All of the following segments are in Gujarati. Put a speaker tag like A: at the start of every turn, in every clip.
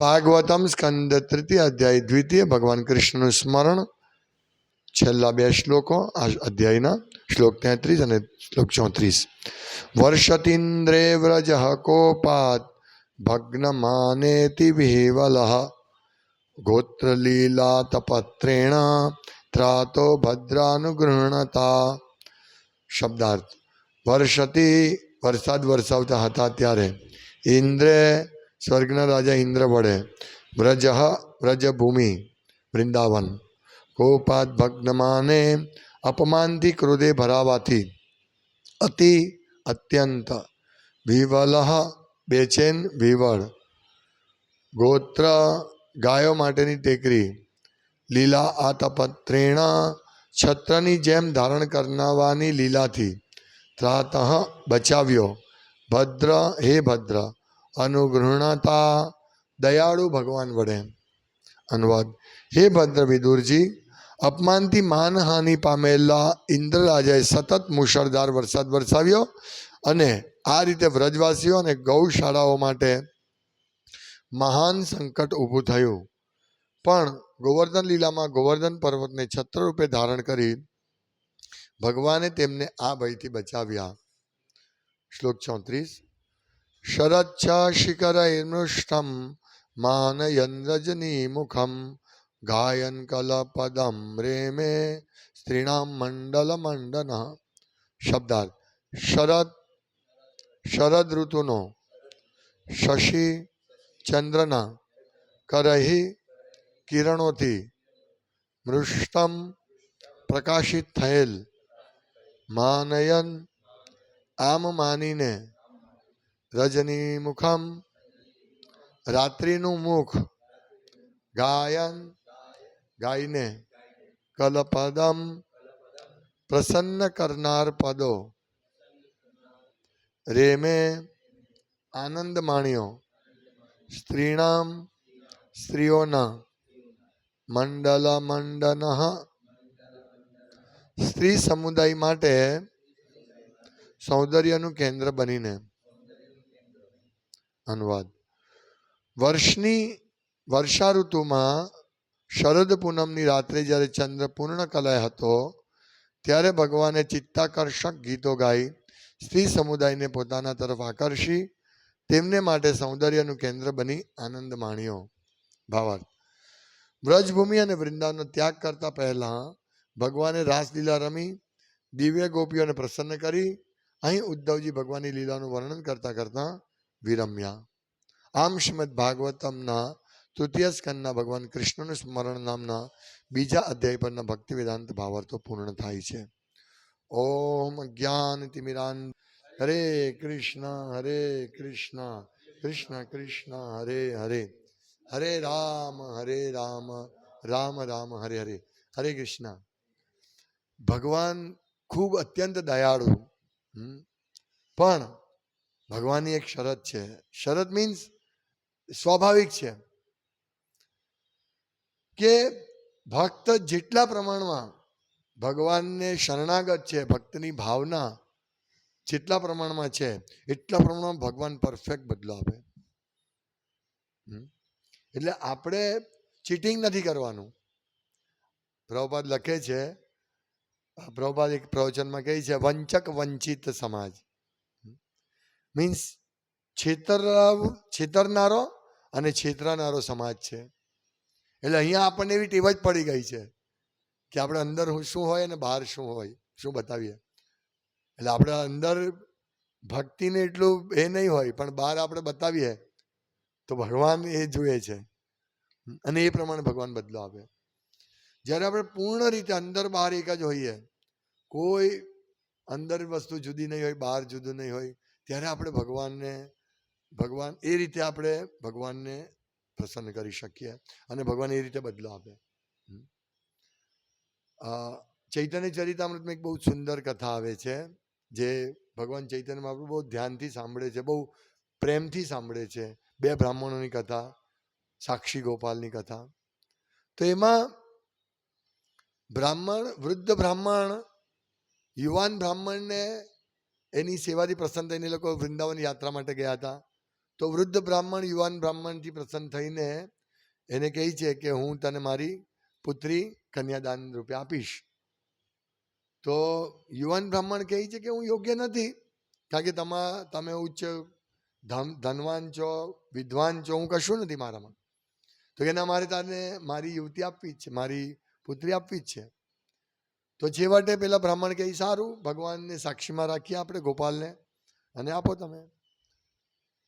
A: ભાગવતમ સ્કંદ તૃતીય અધ્યાય દ્વિતીય ભગવાન કૃષ્ણનું સ્મરણ. છેલ્લા બે શ્લોકો, આ અધ્યાયના શ્લોક તેત્રીસ અને શ્લોક ચોત્રીસ. વર્ષતિન્દ્રે વ્રજ કોપાત, ભગ્નમાનેતિ વિહવલ. ગોત્રલીલા તપત્રેણ ત્રાતો ભદ્રાનુગૃહણતા. શબ્દાર્થ, વર્ષતી વરસાદ વરસાવતા હતા ત્યારે ઇન્દ્રે સ્વર્ગના રાજા ઇન્દ્ર વડે, વ્રજ વ્રજભૂમિ, વૃંદાવન. ગોપાદ ભગ્નમાને અપમાનથી ક્રોધે ભરાવાથી અતિ અત્યંત વિવલ બેચેન વિવળ. ગોત્ર ગાયો માટેની ટેકરી, લીલા આતપત્રેણ છત્રની જેમ ધારણ કરનાવાની લીલાથી ત્રાતઃ બચાવ્યો. ભદ્ર, હે ભદ્ર અનુગૃહણતા દયાળુ ભગવાન વડે. અનુવાદ. હે ભદ્ર વિદુરજી અપમાનથી માનહાનિ પામેલા ઇન્દ્રરાજાએ સતત મુશળધાર વરસાદ વરસાવ્યો અને આ રીતે વ્રજવાસીઓ અને ગૌશાળાઓ માટે મહાન સંકટ ઊભું થયું. પણ ગોવર્ધન લીલામાં ગોવર્ધન પર્વતને છત્ર રૂપે ધારણ કરી ભગવાને તેમને આ ભયથી બચાવ્યા. શ્લોક ચોત્રીસ. શરચ્છ શિખરૈર્મૃષ્ટમ માનયન રજની મુખમ ગાયન કલપદમ રેમે સ્ત્રીણામ મંડલ મંડન શબ્દાર્થ શરદ શરદ ઋતુનો શશી ચંદ્રના કરહી કિરણોથી મૃષ્ટમ પ્રકાશિત થયેલ માનયન આમ માનીને રજની મુખમ, રાત્રિનું મુખ, ગાયન ગાયને કલપદમ, પ્રસન્ન કરનાર પદો, રેમે, આનંદ માણ્યો, સ્ત્રીણામ, સ્ત્રીઓના મંડલ મંડન સ્ત્રી સમુદાય માટે સૌંદર્યનું કેન્દ્ર બનીને. અનુવાદ. વર્ષની, વર્ષા ઋતુમાં શરદ પૂનમની રાત્રે જ્યારે ચંદ્ર પૂર્ણ કલાય હતો, ત્યારે ભગવાને ચિત્તાકર્ષક ગીતો ગાઈ, સ્ત્રી સમુદાયને પોતાના તરફ આકર્ષી, તેમને માટે સૌંદર્યનું કેન્દ્ર બની આનંદ માણ્યો. ભાવાર્થ. વ્રજભૂમિ અને વૃંદાવનનો ત્યાગ કરતા પહેલાં ભગવાને રાસલીલા રમી, દિવ્ય ગોપીઓને પ્રસન્ન કરી, અહીં ઉદ્ધવજી ભગવાનની લીલાનું વર્ણન કરતાં કરતા વિરમ્યા. આમ શ્રીમદ ભાગવતમના તૃતીય સ્કંદના ભગવાન કૃષ્ણનું સ્મરણ નામના બીજા અધ્યાય પરના ભક્તિ વેદાંત ભાવાર્થો પૂર્ણ થાય છે. ઓમ જ્ઞાન તિમિરાન. હરે કૃષ્ણ હરે કૃષ્ણ કૃષ્ણ કૃષ્ણ, હરે હરે. હરે રામ હરે રામ રામ રામ, હરે હરે. હરે કૃષ્ણ. ભગવાન ખૂબ અત્યંત દયાળુ. પણ ભગવાનની એક શરત છે. શરત મીન્સ સ્વાભાવિક છે. કે ભક્ત જેટલા પ્રમાણમાં ભગવાનને શરણાગત છે, ભક્તની ભાવના જેટલા પ્રમાણમાં છે, એટલા પ્રમાણમાં ભગવાન પરફેક્ટ બદલો આપે. એટલે આપણે ચીટિંગ નથી કરવાનું. પ્રભુપાદ લખે છે, પ્રભુપાદ એક પ્રવચનમાં કહે છે, વંચક વંચિત સમાજ. મીન્સ છેતર છેતરનારો અને છેતરાનારો સમાજ છે. એટલે અહીંયા આપણને એવી ટેવ જ પડી ગઈ છે કે આપણે અંદર શું હોય અને બહાર શું હોય, શું બતાવીએ. એટલે આપણે અંદર ભક્તિને એટલું એ નહીં હોય, પણ બહાર આપણે બતાવીએ, તો ભગવાન એ જુએ છે. અને એ પ્રમાણે ભગવાન બદલો આપે. જ્યારે આપણે પૂર્ણ રીતે અંદર બહાર એક જ હોઈએ, કોઈ અંદર વસ્તુ જુદી નહીં હોય, બહાર જુદું નહીં હોય ત્યારે આપણે ભગવાનને, ભગવાન એ રીતે આપણે ભગવાનને પ્રસન્ન કરી શકીએ અને ભગવાન એ રીતે બદલો આપે. ચૈતન્ય ચરિતામૃતમાં એક બહુ સુંદર કથા આવે છે, જે ભગવાન ચૈતન્ય મહાપ્રભુ બહુ ધ્યાનથી સાંભળે છે, બહુ પ્રેમથી સાંભળે છે, બે બ્રાહ્મણોની કથા, સાક્ષી ગોપાલની કથા. તો એમાં બ્રાહ્મણ, વૃદ્ધ બ્રાહ્મણ, યુવાન બ્રાહ્મણને એની સેવાથી પ્રસન્ન થઈને લોકો વૃંદાવન યાત્રા માટે ગયા હતા. તો વૃદ્ધ બ્રાહ્મણ, યુવાન બ્રાહ્મણથી પ્રસન્ન થઈને એને કહે છે કે હું તને મારી પુત્રી કન્યાદાન રૂપે આપીશ. તો યુવાન બ્રાહ્મણ કહે છે કે હું યોગ્ય નથી, કારણ કે તમા, તમે ઉચ્ચ ધનવાન છો, વિદ્વાન છો, હું કશું નથી મારામાં. તો એના મારે તારે મારી યુવતી આપવી જ છે, મારી પુત્રી આપવી જ છે. તો છેવટે પેલા બ્રાહ્મણ કહે સારું, ભગવાનને સાક્ષીમાં રાખીએ આપણે ગોપાલને અને આપો તમે.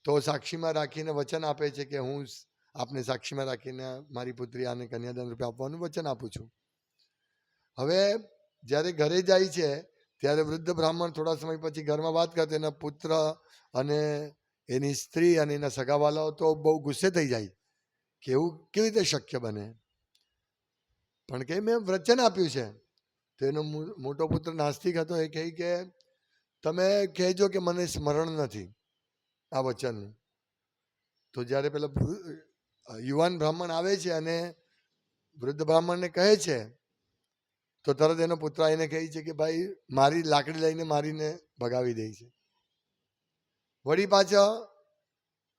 A: તો સાક્ષીમાં રાખીને વચન આપે છે કે, હું આપને સાક્ષીમાં રાખીને મારી પુત્રી આને કન્યાદાન રૂપે આપવાનું વચન આપું છું. હવે જ્યારે ઘરે જાય છે, ત્યારે વૃદ્ધ બ્રાહ્મણ થોડા સમય પછી ઘરમાં વાત કરતો, એના પુત્ર અને એની સ્ત્રી અને એના સગાવાલાઓ તો બહુ ગુસ્સે થઈ જાય કે એવું કેવી રીતે શક્ય બને? પણ કે મેં વચન આપ્યું છે. તો એનો મોટો પુત્ર નાસ્તિક હતો, એ કહે કે, તમે કહેજો કે મને સ્મરણ નથી આ વચનનું. તો જ્યારે પેલા યુવાન બ્રાહ્મણ આવે છે અને વૃદ્ધ બ્રાહ્મણને કહે છે, તો તરત એનો પુત્ર એને કહે છે કે, ભાઈ, મારી લાકડી લઈને મારીને ભગાવી દે છે. વળી પાછા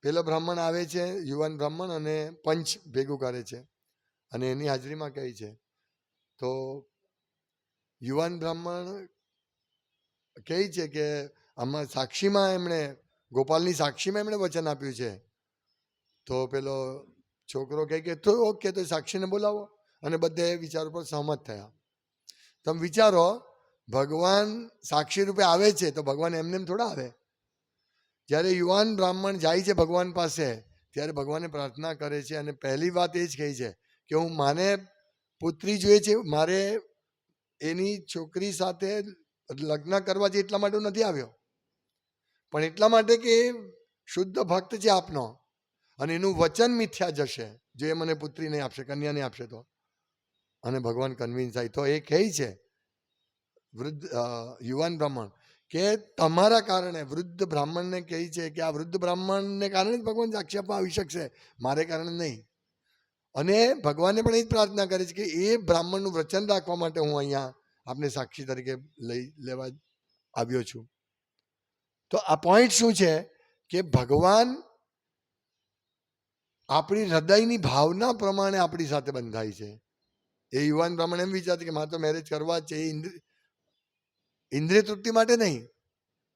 A: પેલો બ્રાહ્મણ આવે છે, યુવાન બ્રાહ્મણ અને પંચ ભેગું કરે છે અને એની હાજરીમાં કહે છે. તો યુવાન બ્રાહ્મણ કહે છે કે આમાં સાક્ષીમાં એમણે, ગોપાલની સાક્ષીમાં એમણે વચન આપ્યું છે. તો પેલો છોકરો કહે કે, તો ઓકે, તો સાક્ષીને બોલાવો. અને બધે વિચાર ઉપર સહમત થયા. તમે વિચારો, ભગવાન સાક્ષી રૂપે આવે છે, તો ભગવાન એમને એમ થોડા આવે. જ્યારે યુવાન બ્રાહ્મણ જાય છે ભગવાન પાસે, ત્યારે ભગવાને પ્રાર્થના કરે છે અને પહેલી વાત એ જ કહી છે કે, હું માને પુત્રી જોઈએ છે, મારે એની છોકરી સાથે લગ્ન કરવા જે એટલા માટે નથી આવ્યો. પણ એટલા માટે કે શુદ્ધ ભક્ત છે આપનો અને એનું વચન મિથ્યા જશે, જો એ મને પુત્રી નહીં આપશે, કન્યા નહીં આપશે તો. અને ભગવાન કન્વિન્સ થાય. તો એ કહે છે, વૃદ્ધ યુવાન બ્રાહ્મણ, કે તમારા કારણે વૃદ્ધ બ્રાહ્મણને કહે છે કે આ વૃદ્ધ બ્રાહ્મણને કારણે જ ભગવાન સાક્ષી આપવા આવી શકશે? મારે કારણે નહીં. અને ભગવાને પણ એ જ પ્રાર્થના કરે છે કે એ બ્રાહ્મણનું વચન રાખવા માટે હું અહીંયા આપને સાક્ષી તરીકે લઈ લેવા આવ્યો છું. તો આ પોઈન્ટ શું છે? કે ભગવાન આપણી હૃદયની ભાવના પ્રમાણે આપણી સાથે બંધાય છે. એ યુવાન બ્રાહ્મણ એમ વિચારતી કે મારે તો મેરેજ કરવા છે, એ ઇન્દ્ર, ઇન્દ્રિય તૃપ્તિ માટે નહીં.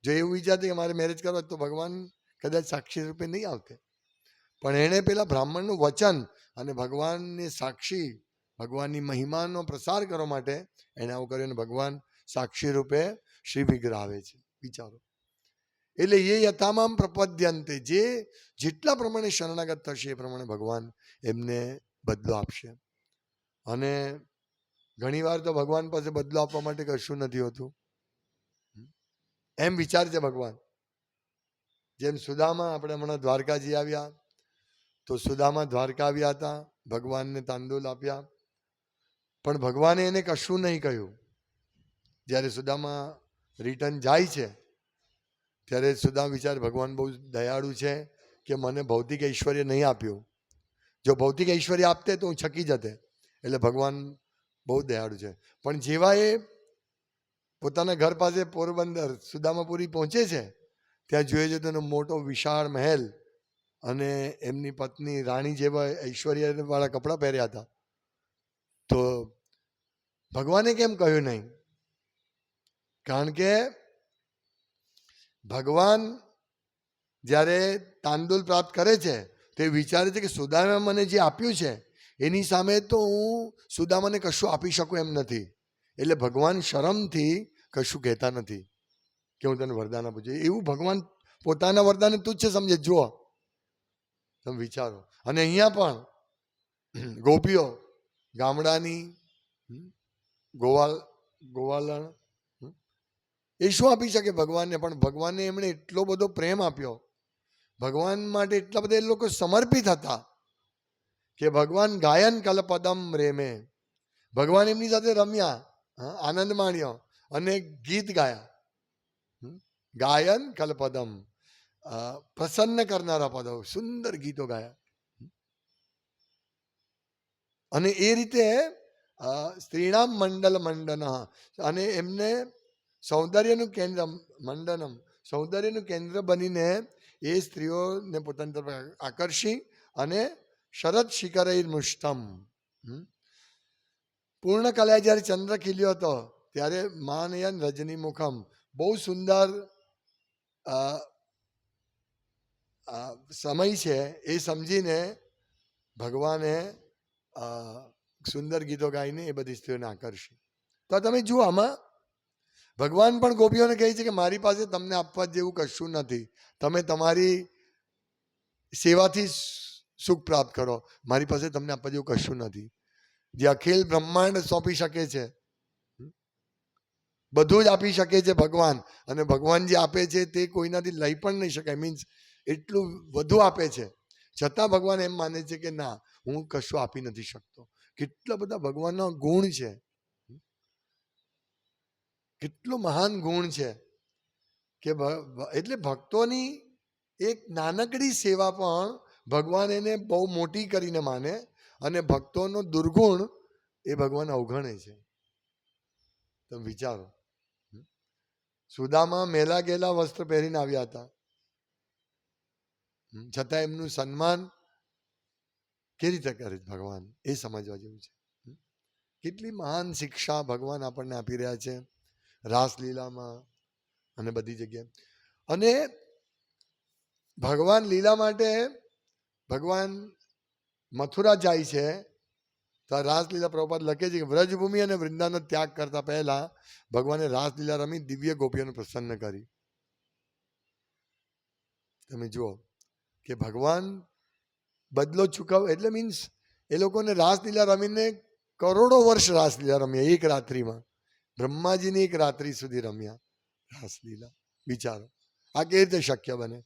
A: જો એવું વિચારતી કે મારે મેરેજ કરવા તો ભગવાન કદાચ સાક્ષી રૂપે નહીં આવતે. પણ એણે પેલા બ્રાહ્મણનું વચન અને ભગવાનની સાક્ષી, ભગવાનની મહિમાનો પ્રસાર કરવા માટે એણે આવું કર્યું અને ભગવાન સાક્ષી રૂપે શ્રી વિગ્રહ આવે છે. વિચારો. એટલે એ યથામામ પ્રપદ્યંતે જે જેટલા પ્રમાણે શરણાગત થશે એ પ્રમાણે ભગવાન એમને બદલો આપશે. અને ઘણીવાર તો ભગવાન પાસે બદલો આપવા માટે કશું નથી હોતું. એમ વિચાર છે ભગવાન. જેમ સુદામા આપણે હમણાં દ્વારકાજી આવ્યા તો સુદામા દ્વારકા આવ્યા હતા, ભગવાનને તાંદુલ આપ્યા. પણ ભગવાને એને કશું નહીં કહ્યું. જ્યારે સુદામા રિટર્ન જાય છે, ત્યારે સુદામ વિચાર ભગવાન બહુ દયાળુ છે કે મને ભૌતિક ઐશ્વર્ય નહીં આપ્યું. જો ભૌતિક ઐશ્વર્ય આપતે તો હું છકી જતે. એટલે ભગવાન બહુ દયાળુ છે. પણ જેવા એ પોતાના ઘર પાસે પોરબંદર, સુદામાપુરી પહોંચે છે, ત્યાં જોઈએ છે તેનો મોટો વિશાળ મહેલ. અને એમની પત્ની રાણી જેવા ઐશ્વર્યવાળા કપડાં પહેર્યા હતા. તો ભગવાને કેમ કહ્યું નહીં? કારણ કે ભગવાન જ્યારે તાંદુલ પ્રાપ્ત કરે છે, તે વિચારે છે કે સુદામા મને જે આપ્યું છે, એની સામે તો હું સુદામાને કશું આપી શકું એમ નથી. એટલે ભગવાન શરમથી કશું કહેતા નથી. કે હું તને વરદાન આપું છું. એવું ભગવાન પોતાના વરદાનને તુચ્છ સમજે. જુઓ તમે વિચારો. અને અહીંયા પણ ગોપીઓ ગામડાની ગોવાલ, ગોવાલણ એ શું આપી શકે ભગવાનને, પણ ભગવાનને એમણે એટલો બધો પ્રેમ આપ્યો. ભગવાન માટે એટલા બધા એ લોકો સમર્પિત હતા કે ભગવાન ગાયન કલપદમ રેમે. ભગવાન એમની સાથે રમ્યા આનંદ માણ્યો અને ગીત ગાયા. ગાયન કલપદમ. પ્રસન્ન કરનારા પદો સુંદર ગીતો ગાયા અને એ રીતે સ્ત્રીણામ મંડલ મંડન અને એમને સૌંદર્યનું કેન્દ્ર મંડનમ સૌંદર્યનું કેન્દ્ર બનીને એ સ્ત્રીઓને પોતાની તરફ આકર્ષી અને શરદ શિખરે મુષ્ટમ. પૂર્ણ કલા જ્યારે ચંદ્ર ખીલ્યો હતો ત્યારે માનયન રજની મુખમ બહુ સુંદર સમય છે એ સમજીને ભગવાને સુંદર ગીતો ગાઈને એ બધી સ્ત્રીઓને આકર્ષી. તો તમે જુઓ આમાં, ભગવાન પણ ગોપીઓને કહે છે કે મારી પાસે તમને આપવા જેવું કશું નથી. તમે તમારી સેવાથી સુખ પ્રાપ્ત કરો. મારી પાસે તમને આપવા જેવું કશું નથી. જે અખિલ બ્રહ્માંડ સોંપી શકે છે બધું જ આપી શકે છે ભગવાન. અને ભગવાન જે આપે છે તે કોઈનાથી લઈ પણ નહીં શકાય. મીન્સ એટલું વધુ આપે છે. છતાં ભગવાન એમ માને છે કે ના, હું કશું આપી નથી શકતો. કેટલા બધા ભગવાનના ગુણ છે. કેટલું મહાન ગુણ છે કે એટલે ભક્તોની એક નાનકડી સેવા પણ ભગવાન એને બહુ મોટી કરીને માને અને ભક્તોનો દુર્ગુણ એ ભગવાન અવગણે છે. તમે વિચારો. સુદામાં મેલા ગેલા વસ્ત્ર પહેરીને આવ્યા હતા? છતાં એમનું સન્માન કેવી રીતે કરે છે ભગવાન? એ સમજવા જેવું છે. કેટલી મહાન શિક્ષા ભગવાન આપણને આપી રહ્યા છે. રાસલીલામાં અને બધી જગ્યાએ. અને ભગવાન લીલા માટે ભગવાન મથુરા જાય છે. તો રાસલીલા પ્રભુપાદ લખે છે કે વ્રજભૂમિ અને વૃંદાનો ત્યાગ કરતા પહેલા ભગવાને રાસલીલા રમી દિવ્ય ગોપીઓને પ્રસન્ન કરી. તમે જુઓ. કે ભગવાન બદલો ચૂકવ એટલે મીન્સ એ લોકોને રાસલીલા રમીને કરોડો વર્ષ રાસલીલા રમ્યા, એક રાત્રિમાં. બ્રહ્માજીની એક રાત્રિ સુધી રમ્યા રાસલીલા વિચારો આ કેવી રીતે શક્ય બને?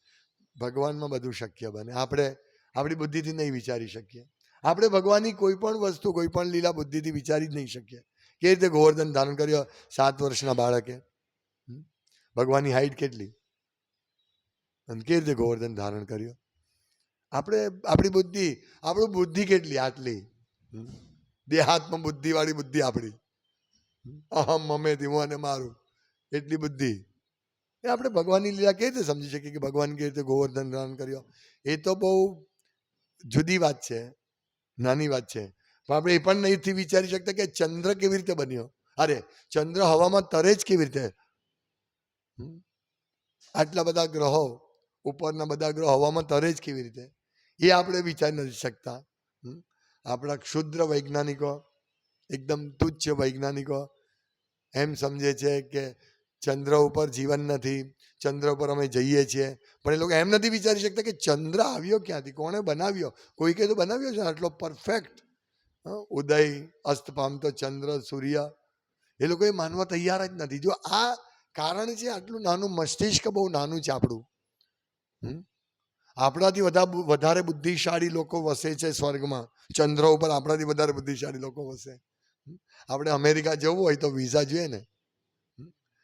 A: ભગવાનમાં બધું શક્ય બને. આપણે, આપણી બુદ્ધિથી નહીં વિચારી શકીએ. આપણે ભગવાનની કોઈ પણ વસ્તુ, કોઈ પણ લીલા બુદ્ધિથી વિચારી જ નહીં શકીએ. કેવી રીતે ગોવર્ધન ધારણ કર્યો સાત વર્ષના બાળકે? ભગવાનની હાઈટ કેટલી? અને કેવી રીતે ગોવર્ધન ધારણ કર્યો? આપણે, આપણી બુદ્ધિ, આપણું બુદ્ધિ કેટલી આટલી? દેહાત્મ બુદ્ધિવાળી બુદ્ધિ આપણી. અહમ મમે ધીમો અને મારું. એટલી બુદ્ધિ. એ આપણે ભગવાનની લીલા કેવી રીતે સમજી શકીએ કે ભગવાન કેવી રીતે ગોવર્ધન દાન કર્યો? એ તો બહુ જુદી વાત છે, નાની વાત છે. પણ આપણે એ પણ નહીંથી વિચારી શકતા કે ચંદ્ર કેવી રીતે બન્યો? અરે, ચંદ્ર હવામાં તરે જ કેવી રીતે? આટલા બધા ગ્રહો, ઉપરના બધા ગ્રહો હવામાં તરે જ કેવી રીતે? એ આપણે વિચારી નથી શકતા? આપણા ક્ષુદ્ર વૈજ્ઞાનિકો, એકદમ તુચ્છ વૈજ્ઞાનિકો એમ સમજે છે કે ચંદ્ર ઉપર જીવન નથી, ચંદ્ર ઉપર અમે જઈએ છીએ. પણ એ લોકો એમ નથી વિચારી શકતા કે ચંદ્ર આવ્યો ક્યાંથી, કોણે બનાવ્યો? કોઈકે તો બનાવ્યો છે આટલો પરફેક્ટ ઉદય અસ્ત પામતો ચંદ્ર, સૂર્ય. એ લોકો એ માનવા તૈયાર જ નથી. જો આ કારણ છે, આટલું નાનું મસ્તિષ્ક બહુ નાનું છે આપણું? આપણાથી વધા વધારે બુદ્ધિશાળી લોકો વસે છે સ્વર્ગમાં. ચંદ્ર ઉપર આપણાથી વધારે બુદ્ધિશાળી લોકો વસે. આપણે અમેરિકા જવું હોય તો વિઝા જોઈએ ને?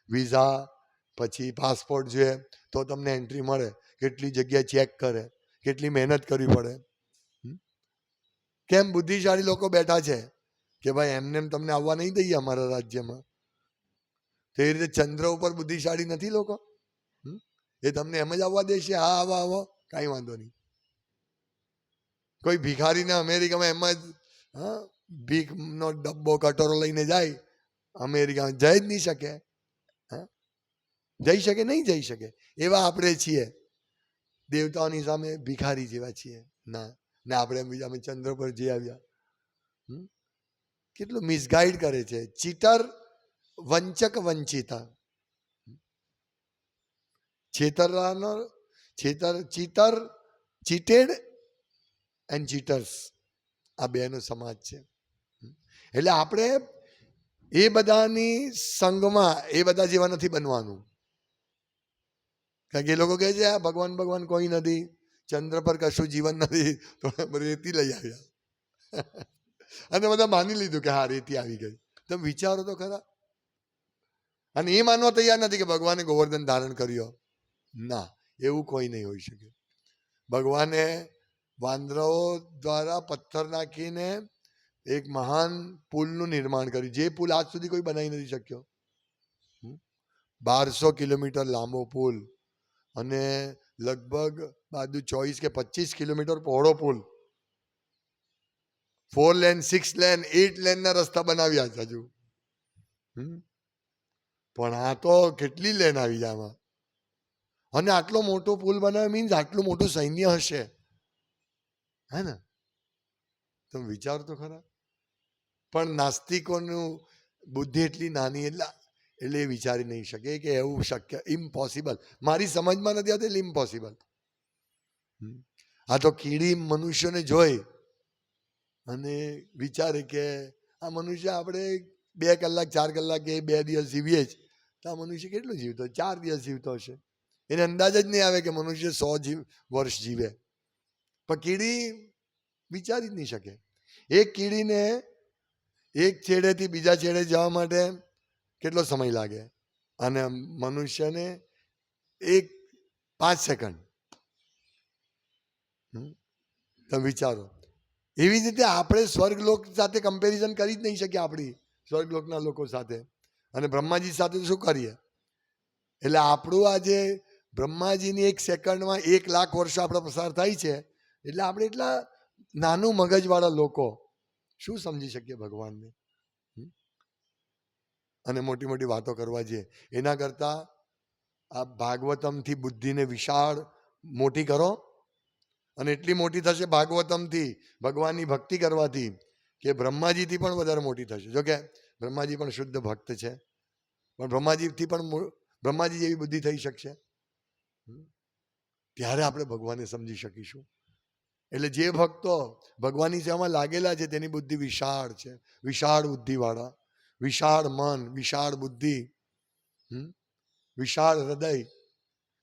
A: વિઝા, પછી પાસપોર્ટ જોઈએ, તો તમને એન્ટ્રી મળે. કેટલી જગ્યાએ ચેક કરે, કેટલી મહેનત કરવી પડે? કેમ બુદ્ધિશાળી લોકો બેઠા છે? કે ભાઈ એમને એમ તમને આવવા નહીં દઈએ અમારા રાજ્યમાં. તો એ રીતે ચંદ્ર ઉપર બુદ્ધિશાળી નથી લોકો? એ તમને એમ જ આવવા દેશે, હા, આવો આવો. કાંઈ વાંધો નહીં. કોઈ ભિખારીને અમેરિકામાં એમ જ, હા, ભીખનો ડબ્બો, કટોરો લઈને જાય, અમેરિકામાં જઈ જ નહીં શકે. જઈ શકે નહીં જઈ શકે. એવા આપણે છીએ. દેવતાઓની સામે ભિખારી જેવા છીએ. ના. ને આપણે બીજા અમે ચંદ્ર પર જઈ આવ્યા? કેટલું મિસગાઈડ કરે છે. ચીટર વંચક વંચિતા. છેતરવાનો છેતર ચીતર, ચીટેડ એન્ડ ચીટર્સ. આ બેનો સમાજ છે. એટલે આપણે એ બધાની સંગમાં એ બધા જેવા નથી બનવાનું. કારણ કે એ લોકો કહે છે, આ ભગવાન ભગવાન કોઈ નથી. ચંદ્ર પર કશું જીવન નથી. તો રેતી લઈ આવ્યા. અને બધા માની લીધું કે હા, રેતી આવી ગઈ. તમે વિચારો તો ખરા. અને એ માનવા તૈયાર નથી કે ભગવાને ગોવર્ધન ધારણ કર્યો. ના. એવું કોઈ નહીં હોઈ શકે. ભગવાને વાંદરાઓ દ્વારા પથ્થર નાખીને એક મહાન પુલનું નિર્માણ કર્યું. જે પુલ આજ સુધી કોઈ બનાવી નથી શક્યો. બારસો કિલોમીટર લાંબો પુલ અને લગભગ બાજુ ચોવીસ કે પચીસ કિલોમીટર પહોળો પુલ. Four lane, six lane eight લેનના રસ્તા બનાવ્યા છે હજુ? પણ આ તો કેટલી લેન આવી જાય આમાં? અને આટલો મોટો પુલ બનાવ્યો મીન્સ આટલું મોટું સૈન્ય હશે. હે ને? તમે વિચાર તો ખરા. પણ નાસ્તિકોનું બુદ્ધિ એટલી નાની એટલે એટલે એ વિચારી નહીં શકે કે એવું શક્ય ઇમ્પોસિબલ મારી સમજમાં નથી આવતી એટલે ઇમ્પોસિબલ આ તો કીડી મનુષ્યને જોઈ અને વિચારે કે આ મનુષ્ય આપણે બે કલાક, ચાર કલાક કે બે દિવસ જીવીએ જ. તો આ મનુષ્ય કેટલું જીવતો? ચાર દિવસ જીવતો હશે. એને અંદાજ જ નહીં આવે કે મનુષ્ય સો જીવ, વર્ષ જીવે. પણ કીડી વિચારી જ નહીં શકે. એક કીડીને એક છેડેથી બીજા છેડે જવા માટે કેટલો સમય લાગે? અને મનુષ્યને એક પાંચ સેકન્ડ. તમે વિચારો. એવી જ રીતે આપણે સ્વર્ગલોક સાથે કમ્પેરિઝન કરી જ નહીં શકીએ આપણી સ્વર્ગલોકના લોકો સાથે. અને બ્રહ્માજી સાથે શું કરીએ? એટલે આપણું આજે બ્રહ્માજીની એક સેકન્ડમાં એક લાખ વર્ષો આપણે પસાર થાય છે. એટલે આપણે એટલા નાનું મગજવાળા લોકો શું સમજી શકીએ ભગવાનને? અને મોટી મોટી વાતો કરવા જઈએ એના કરતાં આ ભાગવતમથી બુદ્ધિને વિશાળ મોટી કરો. અને એટલી મોટી થશે ભાગવતમથી, ભગવાનની ભક્તિ કરવાથી, કે બ્રહ્માજીથી પણ વધારે મોટી થશે. જો કે બ્રહ્માજી પણ શુદ્ધ ભક્ત છે. પણ બ્રહ્માજીથી પણ બ્રહ્માજી જેવી બુદ્ધિ થઈ શકશે? ત્યારે આપણે ભગવાનને સમજી શકીશું. એટલે જે ભક્તો ભગવાનની સેવામાં લાગેલા છે તેની બુદ્ધિ વિશાળ છે. વિશાળ બુદ્ધિવાળા, વિશાળ મન, વિશાળ બુદ્ધિ વિશાળ હૃદય.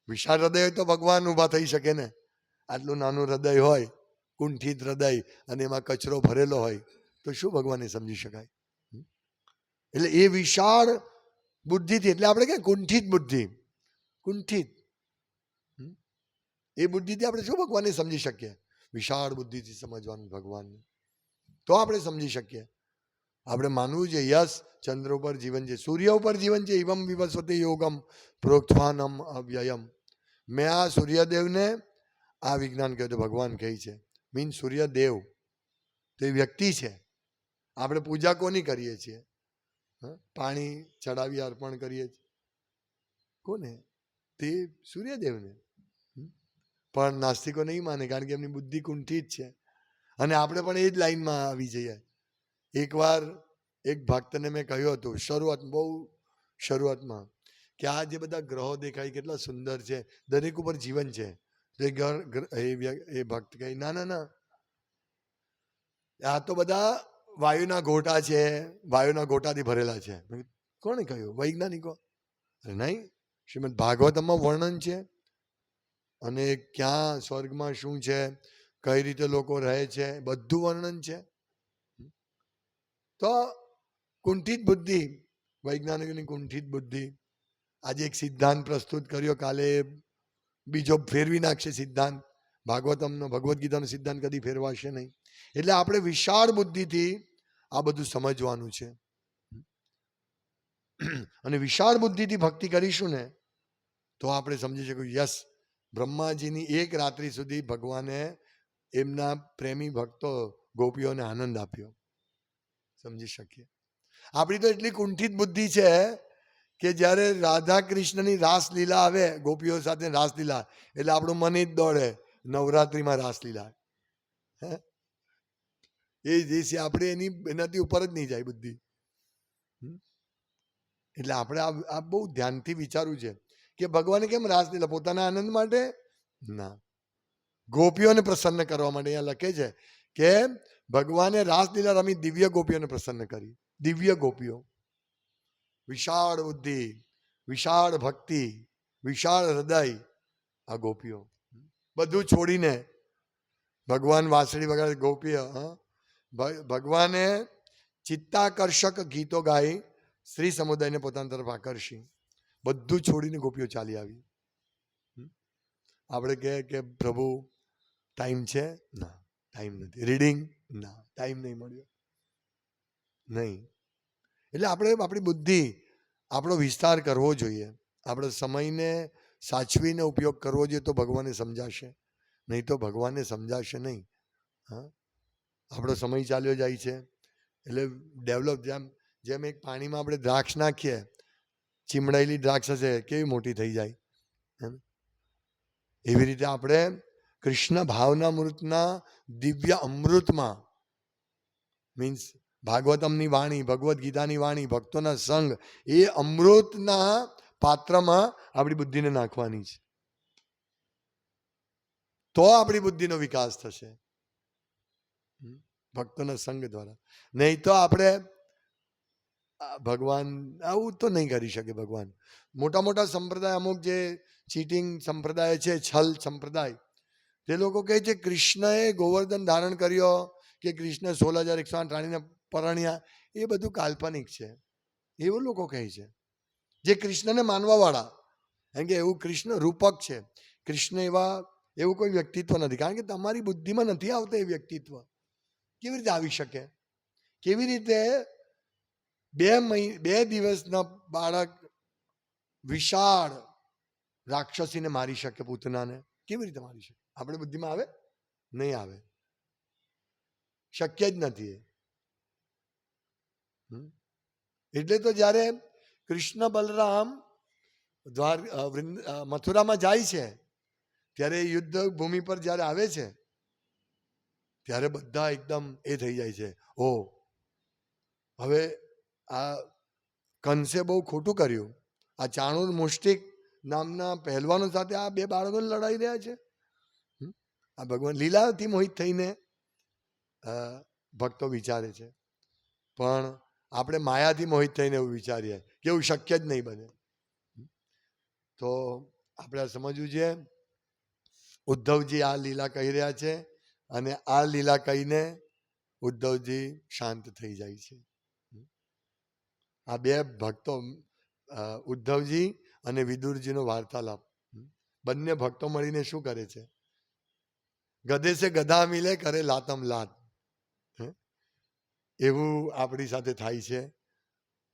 A: વિશાળ હૃદય તો ભગવાન ઊભા થઈ શકે ને? આટલું નાનું હૃદય હોય, કુંઠિત હૃદય, અને એમાં કચરો ભરેલો હોય, તો શું ભગવાનને સમજી શકાય? એટલે એ વિશાળ બુદ્ધિથી, એટલે આપણે કે કુંઠિત બુદ્ધિ. કુંઠિત? એ બુદ્ધિથી આપણે શું ભગવાનને સમજી શકીએ? વિશાળ બુદ્ધિથી સમજવાનું ભગવાનને. તો આપણે સમજી શકીએ. આપણે માનવું છે, યસ, ચંદ્ર ઉપર જીવન છે, સૂર્ય ઉપર જીવન છે ઇવમ વિવસ્વતી યોગમ પ્રોત્સાહનમ અવ્યયમ. મેં આ સૂર્યદેવને આ વિજ્ઞાન કહ્યું તો ભગવાન કહે છે, મીન સૂર્યદેવ. તો વ્યક્તિ છે. આપણે પૂજા કોની કરીએ છીએ? પાણી ચડાવી અર્પણ કરીએ છીએ. કોને? તે સૂર્યદેવને? પણ નાસ્તિકો નહીં માને, કારણ કે એમની બુદ્ધિ કુંઠિત છે. અને આપણે પણ એ જ લાઈનમાં આવી જઈએ. એકવાર એક ભક્તને મેં કહ્યું હતું, શરૂઆત, બહુ શરૂઆતમાં, કે આ જે બધા ગ્રહો દેખાય, કેટલા સુંદર છે, દરેક ઉપર જીવન છે. તો એ ભક્ત કહે, ના ના ના. આ તો બધા વાયુના ગોટા છે, વાયુના ગોટાથી ભરેલા છે. કોણે કહ્યું? વૈજ્ઞાનિકો? અરે નહીં. શ્રીમદ ભાગવતમાં વર્ણન છે. અને ક્યાં સ્વર્ગમાં શું છે, કઈ રીતે લોકો રહે છે, બધું વર્ણન છે? તો કુંઠિત બુદ્ધિ, વૈજ્ઞાનિકોની કુંઠિત બુદ્ધિ, આજે એક સિદ્ધાંત પ્રસ્તુત કર્યો, કાલે બીજો ફેરવી નાખશે સિદ્ધાંત. ભાગવતમનો ભગવદ્ ગીતાનો સિદ્ધાંત કદી ફેરવાશે નહીં. એટલે આપણે વિશાળ બુદ્ધિથી આ બધું સમજવાનું છે. અને વિશાળ બુદ્ધિથી ભક્તિ કરીશું ને, તો આપણે સમજી શકું યસ બ્રહ્માજીની એક રાત્રિ સુધી ભગવાને એમના પ્રેમી ભક્તો, ગોપીઓને આનંદ આપ્યો. સમજી શકીએ. આપણી તો એટલી કુંઠિત બુદ્ધિ છે કે જ્યારે રાધા કૃષ્ણની રાસલીલા આવે, ગોપીઓ સાથે રાસલીલા, એટલે આપણું મન જ દોડે, નવરાત્રિમાં રાસલીલા. હે? એ જે છે આપણે એની એનાથી ઉપર જ નહીં જાય બુદ્ધિ? એટલે આપણે આ બહુ ધ્યાનથી વિચારવું છે. કે ભગવાને કેમ રાસલીલા પોતાના આનંદ માટે? ના. ગોપીઓને પ્રસન્ન કરવા માટે અહીંયા લખે છે કે ભગવાને રાસલીલા રમી દિવ્ય ગોપીઓને પ્રસન્ન કરી. દિવ્ય ગોપીઓ. વિશાળ બુદ્ધિ, વિશાળ ભક્તિ, વિશાળ હૃદય આ ગોપીઓ. બધું છોડીને ભગવાન વાંસળી વગાડે ગોપીઓ? ભગવાને ચિત્તાકર્ષક ગીતો ગાઈ સ્ત્રી સમુદાયને પોતાની તરફ આકર્ષી. બધું છોડીને ગોપીઓ ચાલી આવી? આપણે કહે કે પ્રભુ ટાઈમ છે? ના ટાઈમ નથી. રીડિંગ ના ટાઈમ નહીં મળ્યો. નહીં. એટલે આપણે આપણી બુદ્ધિ આપણો વિસ્તાર કરવો જોઈએ. આપણે સમયને સાચવીને ઉપયોગ કરવો જોઈએ તો ભગવાનને સમજાશે. નહીં તો ભગવાનને સમજાશે નહીં. હા? આપણો સમય ચાલ્યો જાય છે. એટલે ડેવલપ જેમ જેમ એક પાણીમાં આપણે દ્રાક્ષ નાખીએ ચીમડાયેલી દ્રાક્ષ હશે કેવી મોટી થઈ જાય એવી રીતે આપણે કૃષ્ણ ભાવના મૃતના દિવ્ય અમૃતમાં મીન્સ ભાગવતમની વાણી, ભગવદ્ ગીતાની વાણી, ભક્તોના સંગ, એ અમૃતના પાત્રમાં આપણી બુદ્ધિને નાખવાની છે. તો આપણી બુદ્ધિનો વિકાસ થશે. ભક્તોના સંગ દ્વારા. નહીં તો આપણે ભગવાન આવું તો નહીં કરી શકે ભગવાન. મોટા મોટા સંપ્રદાય, અમુક જે ચીટિંગ સંપ્રદાય છે, છલ સંપ્રદાય, તે લોકો કહે છે, કૃષ્ણએ ગોવર્ધન ધારણ કર્યો કે કૃષ્ણ સોળ હજાર એકસો આઠ રાણીને પરણ્યા. એ બધું કાલ્પનિક છે. એવું લોકો કહે છે. જે કૃષ્ણને માનવાવાળા કારણ કે એવું કૃષ્ણ રૂપક છે. કૃષ્ણ એવા, એવું કોઈ વ્યક્તિત્વ નથી. કારણ કે તમારી બુદ્ધિમાં નથી આવતું એ વ્યક્તિત્વ. કેવી રીતે આવી શકે? કેવી રીતે બે મહિ, બે દિવસના બાળક વિશાળ રાક્ષસીને મારી શકે, પૂતનાને. કેવી રીતે મારી શકે? આપણે બુદ્ધિમાં આવે? નહીં આવે. શક્ય જ નથી એટલે તો જ્યારે કૃષ્ણ બલરામ દ્વાર વૃંદ- મથુરામાં જાય છે, ત્યારે યુદ્ધ ભૂમિ પર જ્યારે આવે છે, ત્યારે બધા એકદમ એ થઈ જાય છે. ઓ હવે આ કંસે બહુ ખોટું કર્યું. આ ચાણુર મુષ્ટિક નામના પહેલવાનો સાથે આ બે બાળકો લડાઈ રહ્યા છે. આ ભગવાન લીલાથી મોહિત થઈને ભક્તો વિચારે છે. પણ આપણે માયાથી મોહિત થઈને એવું વિચારીએ. કે એવું શક્ય જ નહીં બને. તો આપણે સમજવું છે. ઉદ્ધવજી આ લીલા કહી રહ્યા છે અને આ લીલા કહીને ઉદ્ધવજી શાંત થઈ જાય છે? આ બે ભક્તો ઉદ્ધવજી અને વિદુરજીનો વાર્તાલાપ. બંને ભક્તો મળીને શું કરે છે? ગધે છે ગધા મિલે, કરે લાતમ લાત? એવું આપણી સાથે થાય છે.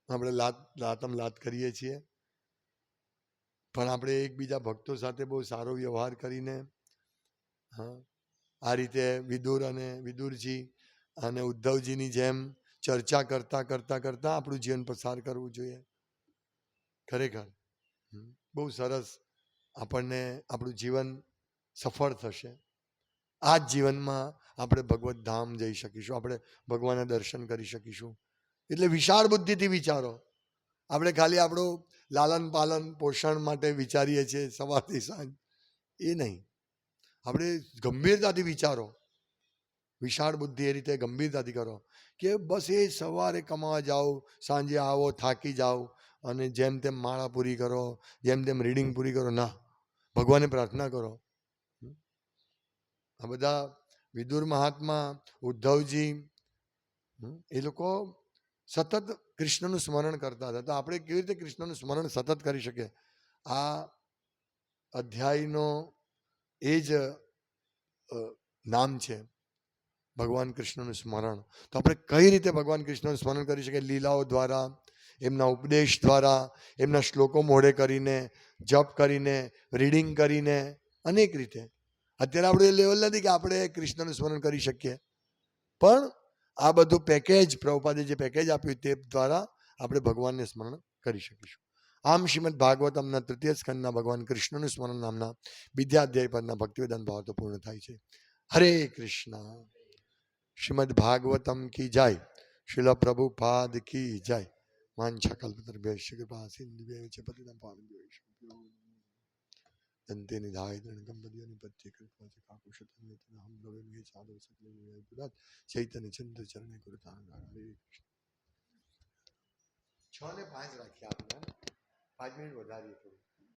A: આપણે લાત, લાતમ લાત કરીએ છીએ. પણ આપણે એકબીજા ભક્તો સાથે બહુ સારો વ્યવહાર કરીને, હા, આ રીતે વિદુર અને વિદુરજી અને ઉદ્ધવજીની જેમ ચર્ચા કરતા કરતા કરતા આપણું જીવન પસાર કરવું જોઈએ. ખરેખર. બહુ સરસ આપણને આપણું જીવન સફળ થશે. આ જ જીવનમાં આપણે ભગવત ધામ જઈ શકીશું. આપણે ભગવાનના દર્શન કરી શકીશું. એટલે વિશાળ બુદ્ધિથી વિચારો. આપણે ખાલી આપણું લાલન પાલન પોષણ માટે વિચારીએ છીએ સવારથી સાંજ. એ નહીં. આપણે ગંભીરતાથી વિચારો. વિશાળ બુદ્ધિ એ રીતે ગંભીરતાથી કરો કે બસ એ સવારે કમાવા જાઓ, સાંજે આવો, થાકી જાઓ અને જેમ તેમ માળા પૂરી કરો, જેમ તેમ રીડિંગ પૂરી કરો, ના ભગવાને પ્રાર્થના કરો. આ બધા વિદુર મહાત્મા, ઉદ્ધવજી એ લોકો સતત કૃષ્ણનું સ્મરણ કરતા હતા. તો આપણે કેવી રીતે કૃષ્ણનું સ્મરણ સતત કરી શકીએ? આ અધ્યાયનો એ જ નામ છે. ભગવાન કૃષ્ણનું સ્મરણ. તો આપણે કઈ રીતે ભગવાન કૃષ્ણનું સ્મરણ કરી શકીએ? લીલાઓ દ્વારા, એમના ઉપદેશ દ્વારા, એમના શ્લોકો મોઢે કરીને, જપ કરીને, રીડિંગ કરીને, અનેક રીતે. અત્યારે આપણે એ લેવલ નથી કે આપણે કૃષ્ણનું સ્મરણ કરી શકીએ. પણ આ બધું પેકેજ પ્રભુપાદે જે પેકેજ આપ્યું તે દ્વારા આપણે ભગવાનને સ્મરણ કરી શકીશું. આમ શ્રીમદ ભાગવતમના તૃતીય સ્કંદના ભગવાન કૃષ્ણનું સ્મરણ નામના વિદ્યાધ્યાય પરના ભક્તિવેદાંત ભાવ તો પૂર્ણ થાય છે. હરે કૃષ્ણ. શ્રીમદ ભાગવતમ કી જય શિલ પ્રભુપાદ કી જય વાંછા કલ્પતર્ભ્ય કૃપા સિંધુ છે પતિતમ પાવન દંતે નિધાય દંડકમ પદ્યોની પત્ય કૃપા છે કાકુશતમ યતન હમ ભવે મે સાધુ સકલે મે પુરાત ચૈતન્ય ચંદ્ર ચરણે કૃતા હરે છ ને પાંચ રાખ્યા આપણે? પાંચ મિનિટ વધારીએ થોડું